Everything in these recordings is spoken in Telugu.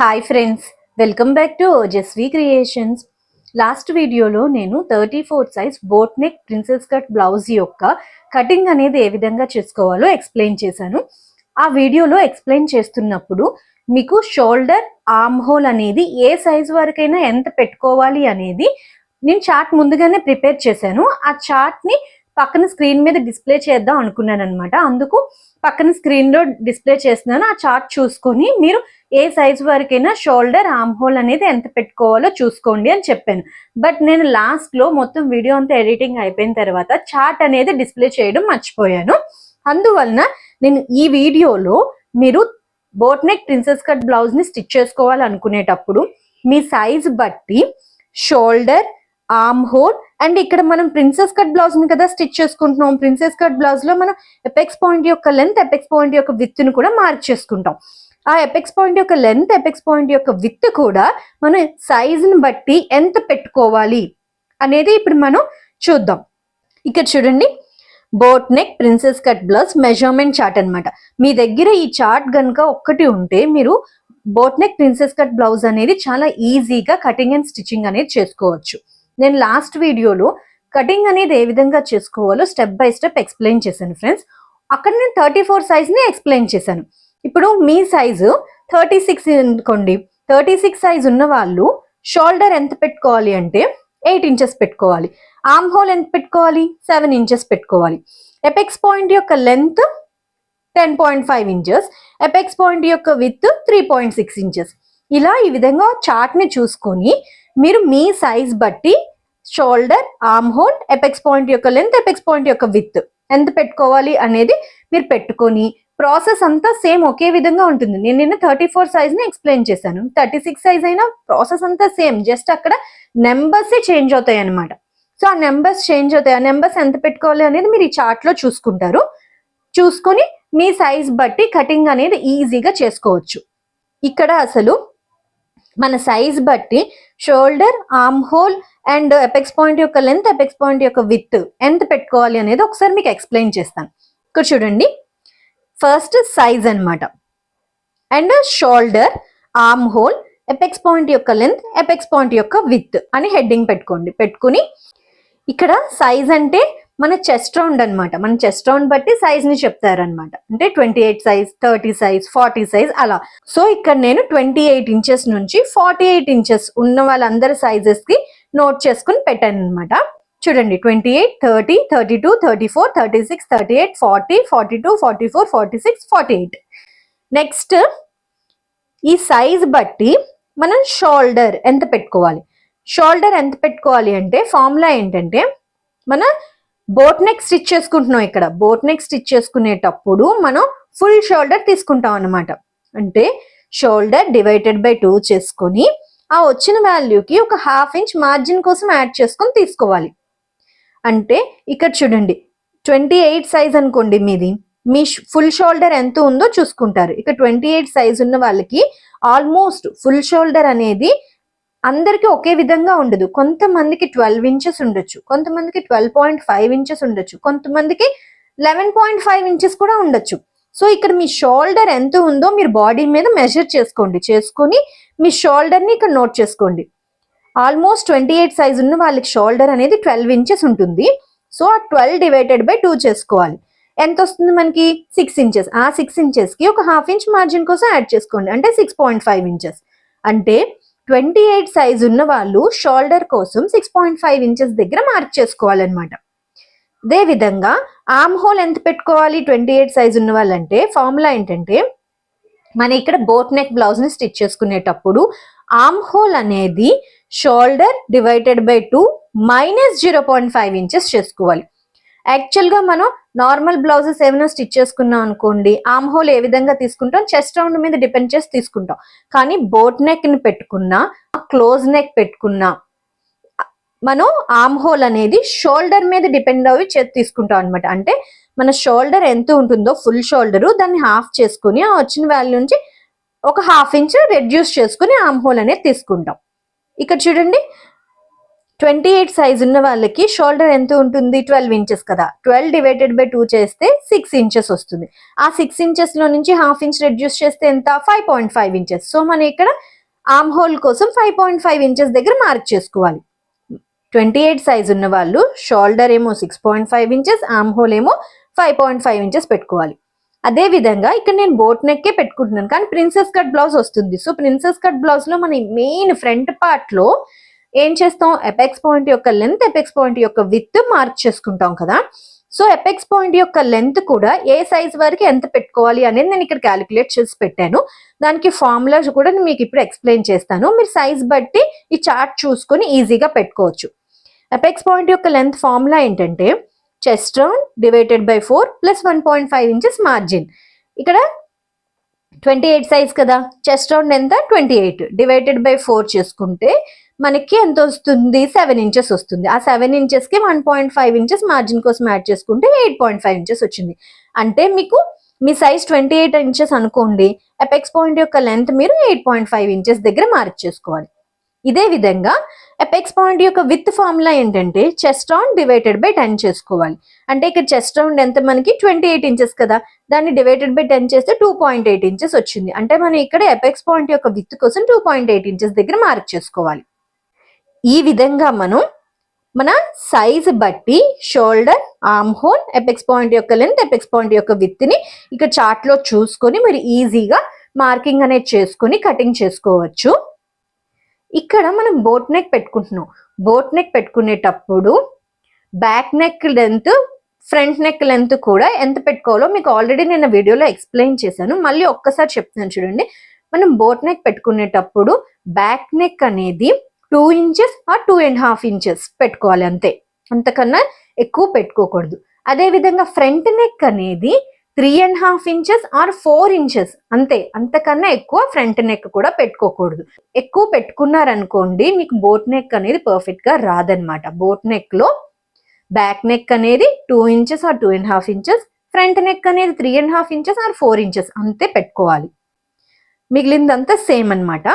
Hi friends welcome back to Ojaswi creations last వీడియోలో నేను thirty four size boat neck princess cut blouse యొక్క కటింగ్ అనేది ఏ విధంగా చేసుకోవాలో ఎక్స్ప్లెయిన్ చేశాను. ఆ వీడియోలో ఎక్స్ప్లెయిన్ చేస్తున్నప్పుడు మీకు షోల్డర్ ఆర్మ్ హోల్ అనేది ఏ సైజ్ వరకైనా ఎంత పెట్టుకోవాలి అనేది నేను చార్ట్ ముందుగానే ప్రిపేర్ చేశాను. ఆ చార్ట్ని పక్కన స్క్రీన్ మీద డిస్ప్లే చేద్దాం అనుకున్నాను అనమాట అందుకు పక్కన స్క్రీన్లో డిస్ప్లే చేస్తున్నాను. ఆ చార్ట్ చూసుకొని మీరు ఏ సైజ్ వరకైనా షోల్డర్ ఆమ్ హోల్ అనేది ఎంత పెట్టుకోవాలో చూసుకోండి అని చెప్పాను. బట్ నేను లాస్ట్లో మొత్తం వీడియో అంతా ఎడిటింగ్ అయిపోయిన తర్వాత చార్ట్ అనేది డిస్ప్లే చేయడం మర్చిపోయాను. అందువలన నేను ఈ వీడియోలో మీరు బోట్ నెక్ ప్రిన్సెస్ కట్ బ్లౌజ్ని స్టిచ్ చేసుకోవాలనుకునేటప్పుడు మీ సైజ్ బట్టి షోల్డర్ ఆర్మ్ హోల్. అండ్ ఇక్కడ మనం ప్రిన్సెస్ కట్ బ్లౌజ్ని కదా స్టిచ్ చేసుకుంటున్నాం. ప్రిన్సెస్ కట్ బ్లౌజ్లో మనం ఎపెక్స్ పాయింట్ యొక్క లెంత్ ఎపెక్స్ పాయింట్ యొక్క విత్ కూడా మార్క్ చేసుకుంటాం. ఆ ఎపెక్స్ పాయింట్ యొక్క లెంత్ ఎపెక్స్ పాయింట్ యొక్క విత్ కూడా మనం సైజుని బట్టి ఎంత పెట్టుకోవాలి అనేది ఇప్పుడు మనం చూద్దాం. ఇక్కడ చూడండి. Boat neck princess cut blouse measurement chart అన్నమాట. మీ దగ్గర ఈ చార్ట్ కనుక ఒక్కటి ఉంటే మీరు boat neck princess cut blouse అనేది చాలా ఈజీగా కటింగ్ అండ్ స్టిచ్చింగ్ అనేది చేసుకోవచ్చు. నేను లాస్ట్ వీడియోలో కటింగ్ అనేది ఏ విధంగా చేసుకోవాలో స్టెప్ బై స్టెప్ ఎక్స్ప్లెయిన్ చేశాను ఫ్రెండ్స్ అక్కడ నేను థర్టీ ఫోర్ సైజ్ని ఎక్స్ప్లెయిన్ చేశాను. ఇప్పుడు మీ సైజు థర్టీ సిక్స్ అనుకోండి. థర్టీ సిక్స్ సైజ్ ఉన్న వాళ్ళు షోల్డర్ ఎంత పెట్టుకోవాలి అంటే ఎయిట్ ఇంచెస్ పెట్టుకోవాలి. ఆర్మ్ హోల్ ఎంత పెట్టుకోవాలి? సెవెన్ ఇంచెస్ పెట్టుకోవాలి. ఎపెక్స్ పాయింట్ యొక్క length ten point five inches apex point యొక్క width three point six inches ఇలా ఈ విధంగా చార్ట్ని చూసుకొని మీరు మీ సైజ్ బట్టి shoulder arm hole apex point యొక్క లెంత్ ఎపెక్స్ పాయింట్ యొక్క విత్ ఎంత పెట్టుకోవాలి అనేది మీరు పెట్టుకొని ప్రాసెస్ అంతా సేమ్ ఒకే విధంగా ఉంటుంది. నేను నిన్న థర్టీ ఫోర్ సైజ్ని ఎక్స్ప్లెయిన్ చేశాను. థర్టీ సిక్స్ సైజ్ అయినా ప్రాసెస్ అంతా సేమ్ జస్ట్ అక్కడ నెంబర్స్ చేంజ్ అవుతాయి అనమాట సో ఆ నెంబర్స్ చేంజ్ అవుతాయి. ఆ నెంబర్స్ ఎంత పెట్టుకోవాలి అనేది మీరు ఈ చార్ట్లో చూసుకుంటారు. చూసుకొని మీ సైజ్ బట్టి కటింగ్ అనేది ఈజీగా చేసుకోవచ్చు. ఇక్కడ అసలు మన సైజ్ బట్టి shoulder arm hole and apex point యొక్క లెంత్ ఎపెక్స్ పాయింట్ యొక్క విత్ ఎంత పెట్టుకోవాలి అనేది ఒకసారి మీకు ఎక్స్ప్లెయిన్ చేస్తాను. ఇక్కడ చూడండి. ఫస్ట్ సైజ్ అన్నమాట. And shoulder arm hole apex point యొక్క లెంత్ ఎపెక్స్ పాయింట్ యొక్క విత్ అని హెడ్డింగ్ పెట్టుకోండి. పెట్టుకుని ఇక్కడ సైజ్ అంటే మన చెస్ట్ రౌండ్ అన్నమాట. మన చెస్ట్ రౌండ్ బట్టి సైజ్ని చెప్తారనమాట అంటే twenty eight size thirty size forty size అలా. సో ఇక్కడ నేను ట్వంటీ ఎయిట్ ఇంచెస్ నుంచి ఫార్టీ ఎయిట్ ఇంచెస్ ఉన్న వాళ్ళందరి సైజెస్కి నోట్ చేసుకుని పెట్టాను అనమాట చూడండి twenty eight thirty thirty two thirty four thirty six thirty eight forty forty two forty four forty six forty eight next ఈ సైజ్ బట్టి మనం షోల్డర్ ఎంత పెట్టుకోవాలి? షోల్డర్ ఎంత పెట్టుకోవాలి అంటే ఫార్ములా ఏంటంటే మన బోట్ నెక్ స్టిచ్ చేసుకుంటున్నాం ఇక్కడ. బోట్ నెక్ స్టిచ్ చేసుకునేటప్పుడు మనం ఫుల్ షోల్డర్ తీసుకుంటాం అన్నమాట. అంటే షోల్డర్ డివైడెడ్ బై టూ చేసుకొని ఆ వచ్చిన వాల్యూకి ఒక హాఫ్ ఇంచ్ మార్జిన్ కోసం యాడ్ చేసుకొని తీసుకోవాలి. అంటే ఇక్కడ చూడండి ట్వంటీ ఎయిట్ సైజ్ అనుకోండి మీది. మీ ఫుల్ షోల్డర్ ఎంత ఉందో చూసుకుంటారు. ఇక ట్వంటీ ఎయిట్ సైజ్ ఉన్న వాళ్ళకి ఆల్మోస్ట్ ఫుల్ షోల్డర్ అనేది అందరికి ఒకే విధంగా ఉండదు. కొంతమందికి ట్వెల్వ్ ఇంచెస్ ఉండొచ్చు. కొంతమందికి ట్వెల్వ్ పాయింట్ ఫైవ్ ఇంచెస్ ఉండొచ్చు. కొంతమందికి లెవెన్ పాయింట్ ఫైవ్ ఇంచెస్ కూడా ఉండొచ్చు. సో ఇక్కడ మీ షోల్డర్ ఎంత ఉందో మీరు బాడీ మీద మెజర్ చేసుకోండి. చేసుకొని మీ షోల్డర్ని ఇక్కడ నోట్ చేసుకోండి. ఆల్మోస్ట్ ట్వంటీ ఎయిట్ సైజ్ ఉన్న వాళ్ళకి షోల్డర్ అనేది ట్వెల్వ్ ఇంచెస్ ఉంటుంది. సో ఆ ట్వెల్వ్ డివైడెడ్ బై టూ చేసుకోవాలి. ఎంత వస్తుంది మనకి? Six inches. ఆ సిక్స్ ఇంచెస్కి ఒక హాఫ్ ఇంచ్ మార్జిన్ కోసం యాడ్ చేసుకోండి. అంటే సిక్స్ పాయింట్ ఫైవ్ ఇంచెస్. అంటే ట్వంటీ ఎయిట్ సైజ్ ఉన్న వాళ్ళు షోల్డర్ కోసం సిక్స్ పాయింట్ ఫైవ్ ఇంచెస్ దగ్గర మార్క్ చేసుకోవాలన్నమాట. అదే విధంగా ఆర్మ్ హోల్ ఎంత పెట్టుకోవాలి? ట్వంటీ ఎయిట్ సైజ్ ఉన్న వాళ్ళంటే ఫార్ములా ఏంటంటే మన ఇక్కడ బోట్ నెక్ బ్లౌజ్ని స్టిచ్ చేసుకునేటప్పుడు ఆర్మ్ హోల్ అనేది shoulder divided by two minus zero point five inches చేసుకోవాలి. యాక్చువల్గా మనం నార్మల్ బ్లౌజెస్ ఏమైనా స్టిచ్ చేసుకున్నాం అనుకోండి ఆమ్ హోల్ ఏ విధంగా తీసుకుంటాం చెస్ట్ రౌండ్ మీద డిపెండ్ చేసి తీసుకుంటాం. కానీ బోట్ నెక్ని పెట్టుకున్నా క్లోజ్ నెక్ పెట్టుకున్నా మనం ఆమ్ హోల్ అనేది షోల్డర్ మీద డిపెండ్ అవి చే- తీసుకుంటాం అనమాట అంటే మన షోల్డర్ ఎంత ఉంటుందో ఫుల్ షోల్డర్ దాన్ని హాఫ్ చేసుకుని ఆ వచ్చిన వాల్యూ నుంచి ఒక హాఫ్ ఇంచ్ రెడ్యూస్ చేసుకుని ఆమ్ హోల్ అనేది తీసుకుంటాం. ఇక్కడ చూడండి ట్వంటీ ఎయిట్ సైజ్ ఉన్న వాళ్ళకి షోల్డర్ ఎంత ఉంటుంది? ట్వెల్వ్ ఇంచెస్ కదా. ట్వెల్వ్ డివైడెడ్ బై టూ చేస్తే సిక్స్ ఇంచెస్ వస్తుంది. ఆ సిక్స్ ఇంచెస్లో నుంచి హాఫ్ ఇంచ్ రెడ్యూస్ చేస్తే ఎంత? Five point five inches. So మనం ఇక్కడ ఆమ్ హోల్ కోసం ఫైవ్ పాయింట్ ఫైవ్ ఇంచెస్ దగ్గర మార్క్ చేసుకోవాలి. ట్వంటీ ఎయిట్ సైజ్ ఉన్న వాళ్ళు షోల్డర్ ఏమో six point five inches arm hole ఏమో ఫైవ్ పాయింట్ ఫైవ్ ఇంచెస్ పెట్టుకోవాలి. అదే విధంగా ఇక్కడ నేను బోట్ నెక్కే పెట్టుకుంటున్నాను. కానీ ప్రిన్సెస్ కట్ బ్లౌజ్ వస్తుంది. సో ప్రిన్సెస్ కట్ బ్లౌజ్లో మన మెయిన్ ఫ్రంట్ పార్ట్లో ఏం చేస్తాం? ఎపెక్స్ పాయింట్ యొక్క లెంత్ ఎపెక్స్ పాయింట్ యొక్క విత్ మార్క్ చేసుకుంటాం కదా? సో ఎపెక్స్ పాయింట్ యొక్క లెంత్ కూడా ఏ సైజ్ వరకు ఎంత పెట్టుకోవాలి అనేది నేను ఇక్కడ క్యాలిక్యులేట్ చేసి పెట్టాను. దానికి ఫార్ములాస్ కూడా నేను మీకు ఇప్పుడు ఎక్స్ప్లెయిన్ చేస్తాను. మీరు సైజ్ బట్టి ఈ చార్ట్ చూసుకొని ఈజీగా పెట్టుకోవచ్చు. ఎపెక్స్ పాయింట్ యొక్క లెంత్ ఫార్ములా ఏంటంటే chest round divided by four plus one point five inches margin ఇక్కడ ట్వంటీ ఎయిట్ సైజ్ కదా? చెస్ట్ రౌండ్ ఎంత? Twenty eight divided by four చేసుకుంటే మనకి ఎంత వస్తుంది? సెవెన్ ఇంచెస్ వస్తుంది. ఆ సెవెన్ ఇంచెస్కి one point five inches margin కోసం యాడ్ చేసుకుంటే ఎయిట్ పాయింట్ ఫైవ్ ఇంచెస్ వచ్చింది. అంటే మీకు మీ సైజ్ ట్వంటీ ఎయిట్ ఇంచెస్ అనుకోండి ఎపెక్స్ పాయింట్ యొక్క లెంత్ మీరు ఎయిట్ పాయింట్ ఫైవ్ ఇంచెస్ దగ్గర మార్క్ చేసుకోవాలి. ఇదే విధంగా ఎపెక్స్ పాయింట్ యొక్క విత్ ఫార్ములా ఏంటంటే chest round divided by ten చేసుకోవాలి. అంటే ఇక్కడ చెస్ట్ రౌండ్ ఎంత? మనకి ట్వంటీ ఎయిట్ ఇంచెస్ కదా. దాన్ని డివైడెడ్ బై టెన్ చేస్తే టూ పాయింట్ ఎయిట్ ఇంచెస్ వచ్చింది. అంటే మనం ఇక్కడ ఎపెక్స్ పాయింట్ యొక్క విత్ కోసం టూ పాయింట్ ఎయిట్ ఇంచెస్ దగ్గర మార్క్ చేసుకోవాలి. ఈ విధంగా మనం మన సైజ్ బట్టి shoulder arm hole apex point యొక్క లెంత్ ఎపెక్స్ పాయింట్ యొక్క విత్తిని ఇక్కడ చార్ట్లో చూసుకొని మీరు ఈజీగా మార్కింగ్ అనేది చేసుకొని కటింగ్ చేసుకోవచ్చు. ఇక్కడ మనం బోట్ నెక్ పెట్టుకుంటున్నాం. బోట్ నెక్ పెట్టుకునేటప్పుడు back neck length front neck length కూడా ఎంత పెట్టుకోవాలో మీకు ఆల్రెడీ నేను వీడియోలో ఎక్స్ప్లెయిన్ చేశాను. మళ్ళీ ఒక్కసారి చెప్తున్నాను చూడండి. మనం బోట్ నెక్ పెట్టుకునేటప్పుడు బ్యాక్ నెక్ అనేది టూ ఇంచెస్ ఆ టూ అండ్ హాఫ్ ఇంచెస్ పెట్టుకోవాలి అంతే. అంతకన్నా ఎక్కువ పెట్టుకోకూడదు. అదే విధంగా ఫ్రంట్ నెక్ అనేది three and half inches or four inches అంతే. అంతకన్నా ఎక్కువ ఫ్రంట్ నెక్ కూడా పెట్టుకోకూడదు. ఎక్కువ పెట్టుకున్నారనుకోండి మీకు బోట్ నెక్ అనేది పర్ఫెక్ట్గా రాదనమాట. బోట్ నెక్లో బ్యాక్ నెక్ అనేది two inches or two and half inches front neck అనేది three and half inches or four inches అంతే పెట్టుకోవాలి. మిగిలిందంతా సేమ్ అనమాట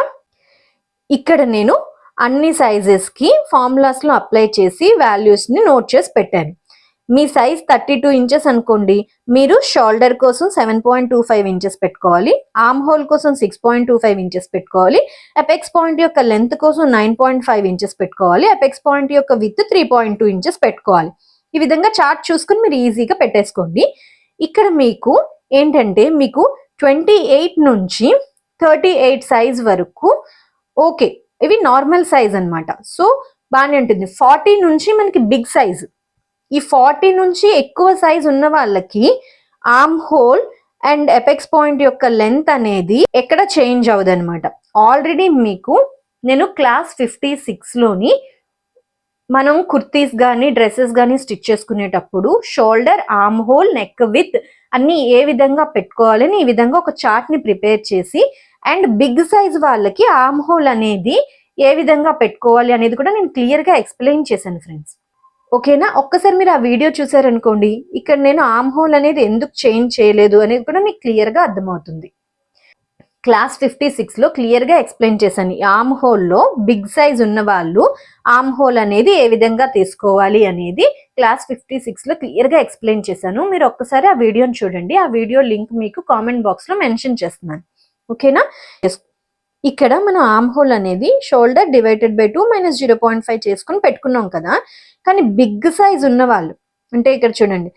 ఇక్కడ నేను అన్ని సైజెస్కి కి అప్లై చేసి వాల్యూస్ని నోట్ చేసి పెట్టాను. మీ సైజ్ థర్టీ టూ ఇంచెస్ అనుకోండి మీరు షోల్డర్ కోసం seven point two five inches పెట్టుకోవాలి ఆమ్ హోల్ కోసం six point two five inches పెట్టుకోవాలి ఎపెక్స్ పాయింట్ యొక్క లెంత్ కోసం నైన్ పాయింట్ ఫైవ్ ఇంచెస్ పెట్టుకోవాలి ఎపెక్స్ పాయింట్ యొక్క width three point two inches పెట్టుకోవాలి. ఈ విధంగా చార్ట్ చూసుకుని మీరు ఈజీగా పెట్టేసుకోండి. ఇక్కడ మీకు ఏంటంటే మీకు ట్వంటీ ఎయిట్ నుంచి థర్టీ ఎయిట్ సైజ్ వరకు ఓకే ఇవి నార్మల్ సైజ్ అన్నమాట. సో బాగానే ఉంటుంది. ఫార్టీ నుంచి మనకి బిగ్ సైజ్ ఈ ఫార్టీ నుంచి ఎక్కువ సైజ్ ఉన్న వాళ్ళకి arm hole and apex point యొక్క లెంత్ అనేది ఎక్కడ చేంజ్ అవ్వదు అనమాట ఆల్రెడీ మీకు నేను క్లాస్ ఫిఫ్టీ సిక్స్లోని మనం కుర్తీస్ కానీ డ్రెస్సెస్ కానీ స్టిచ్ చేసుకునేటప్పుడు shoulder arm whole neck with అన్ని ఏ విధంగా పెట్టుకోవాలని ఈ విధంగా ఒక చార్ట్ని ప్రిపేర్ చేసి అండ్ బిగ్ సైజ్ వాళ్ళకి ఆర్మ్ హోల్ అనేది ఏ విధంగా పెట్టుకోవాలి అనేది కూడా నేను క్లియర్గా ఎక్స్ప్లెయిన్ చేశాను ఫ్రెండ్స్ ఓకేనా? ఒక్కసారి మీరు ఆ వీడియో చూసారనుకోండి ఇక్కడ నేను ఆమ్ హోల్ అనేది ఎందుకు చేంజ్ చేయలేదు అనేది కూడా మీకు క్లియర్గా అర్థమవుతుంది. క్లాస్ ఫిఫ్టీ సిక్స్లో క్లియర్గా ఎక్స్ప్లెయిన్ చేశాను. ఈ ఆమ్ హోల్లో బిగ్ సైజ్ ఉన్న వాళ్ళు ఆమ్ హోల్ అనేది ఏ విధంగా తీసుకోవాలి అనేది క్లాస్ ఫిఫ్టీ సిక్స్లో క్లియర్గా ఎక్స్ప్లెయిన్ చేశాను. మీరు ఒక్కసారి ఆ వీడియోని చూడండి. ఆ వీడియో లింక్ మీకు కామెంట్ బాక్స్లో మెన్షన్ చేస్తున్నాను. ఓకేనా? ఇక్కడ మనం ఆమ్ హోల్ అనేది shoulder divided by two minus zero point five చేసుకుని పెట్టుకున్నాం కదా. కానీ బిగ్ సైజ్ ఉన్న వాళ్ళు అంటే ఇక్కడ చూడండి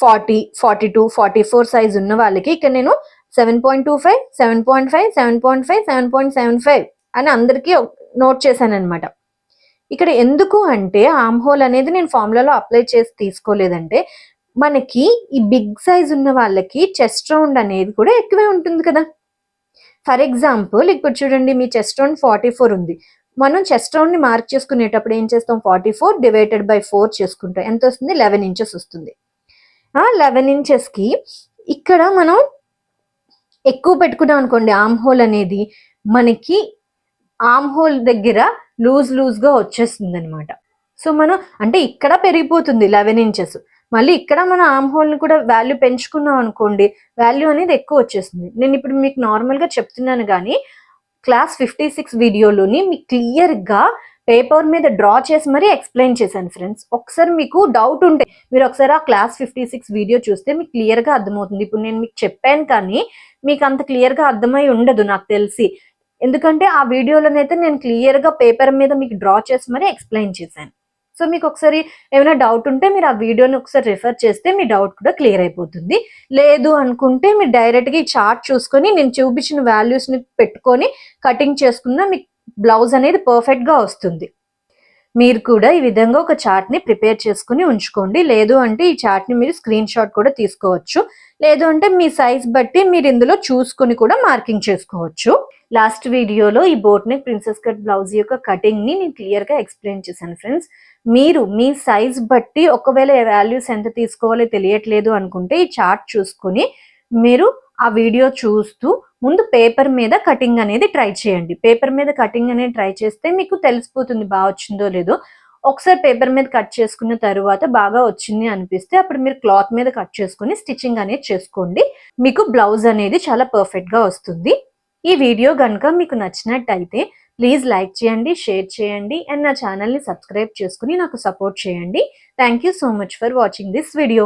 forty forty two forty four size ఉన్న వాళ్ళకి ఇక్కడ నేను seven point two five seven point five seven point five seven point seven five అని అందరికీ నోట్ చేశాను అనమాట ఇక్కడ ఎందుకు అంటే ఆమ్ హోల్ అనేది నేను ఫార్ములాలో అప్లై చేసి తీసుకోలేదంటే మనకి ఈ బిగ్ సైజ్ ఉన్న వాళ్ళకి చెస్ట్ రౌండ్ అనేది కూడా ఎక్కువే ఉంటుంది కదా. ఫర్ ఎగ్జాంపుల్ ఇప్పుడు చూడండి మీ చెస్ట్ రౌండ్ ఫార్టీ ఫోర్ ఉంది. మనం చెస్ట్ రౌండ్ని మార్క్ చేసుకునేటప్పుడు ఏం చేస్తాం? Forty four divided by four చేసుకుంటాం. ఎంత వస్తుంది? లెవెన్ ఇంచెస్ వస్తుంది. ఆ లెవెన్ ఇంచెస్కి ఇక్కడ మనం ఎక్కువ పెట్టుకున్నాం అనుకోండి ఆమ్ హోల్ అనేది మనకి ఆమ్ హోల్ దగ్గర లూజ్ లూజ్గా వచ్చేస్తుంది అనమాట సో మనం అంటే ఇక్కడ పెరిగిపోతుంది లెవెన్ ఇంచెస్. మళ్ళీ ఇక్కడ మన ఆమ్ హోల్ని కూడా వాల్యూ పెంచుకున్నాం అనుకోండి వాల్యూ అనేది ఎక్కువ వచ్చేస్తుంది. నేను ఇప్పుడు మీకు నార్మల్గా చెప్తున్నాను కానీ క్లాస్ ఫిఫ్టీ సిక్స్ వీడియోలోని మీకు క్లియర్గా పేపర్ మీద డ్రా చేసి మరీ ఎక్స్ప్లెయిన్ చేశాను ఫ్రెండ్స్ ఒకసారి మీకు డౌట్ ఉంటే మీరు ఒకసారి ఆ క్లాస్ ఫిఫ్టీ సిక్స్ వీడియో చూస్తే మీకు క్లియర్గా అర్థమవుతుంది. ఇప్పుడు నేను మీకు చెప్పాను కానీ మీకు అంత క్లియర్గా అర్థమై ఉండదు నాకు తెలిసి. ఎందుకంటే ఆ వీడియోలోనైతే నేను క్లియర్గా పేపర్ మీద మీకు డ్రా చేసి మరీ ఎక్స్ప్లెయిన్ చేశాను. సో మీకు ఒకసారి ఏమైనా డౌట్ ఉంటే మీరు ఆ వీడియోని ఒకసారి రిఫర్ చేస్తే మీ డౌట్ కూడా క్లియర్ అయిపోతుంది. లేదు అనుకుంటే మీరు డైరెక్ట్గా ఈ చార్ట్ చూసుకొని నేను చూపించిన వాల్యూస్ని పెట్టుకొని కటింగ్ చేసుకున్న మీకు బ్లౌజ్ అనేది పర్ఫెక్ట్గా వస్తుంది. మీరు కూడా ఈ విధంగా ఒక చార్ట్ని ప్రిపేర్ చేసుకుని ఉంచుకోండి. లేదు అంటే ఈ చార్ట్ని మీరు స్క్రీన్ షాట్ కూడా తీసుకోవచ్చు. లేదు అంటే మీ సైజ్ బట్టి మీరు ఇందులో చూసుకుని కూడా మార్కింగ్ చేసుకోవచ్చు. లాస్ట్ వీడియోలో ఈ boat neck princess cut blouse యొక్క కటింగ్ని నేను క్లియర్గా ఎక్స్ప్లెయిన్ చేశాను ఫ్రెండ్స్ మీరు మీ సైజ్ బట్టి ఒకవేళ వాల్యూస్ ఎంత తీసుకోవాలో తెలియట్లేదు అనుకుంటే ఈ చార్ట్ చూసుకొని మీరు ఆ వీడియో చూస్తూ ముందు పేపర్ మీద కటింగ్ అనేది ట్రై చేయండి. పేపర్ మీద కటింగ్ అనేది ట్రై చేస్తే మీకు తెలిసిపోతుంది బాగా వచ్చిందో లేదో. ఒకసారి పేపర్ మీద కట్ చేసుకున్న తర్వాత బాగా వచ్చింది అనిపిస్తే అప్పుడు మీరు క్లాత్ మీద కట్ చేసుకుని స్టిచ్చింగ్ అనేది చేసుకోండి. మీకు బ్లౌజ్ అనేది చాలా పర్ఫెక్ట్గా వస్తుంది. ఈ వీడియో కనుక మీకు నచ్చినట్టయితే ప్లీజ్ లైక్ చేయండి షేర్ చేయండి అండ్ నా ఛానల్ని సబ్స్క్రైబ్ చేసుకుని నాకు సపోర్ట్ చేయండి. Thank you so much for watching this video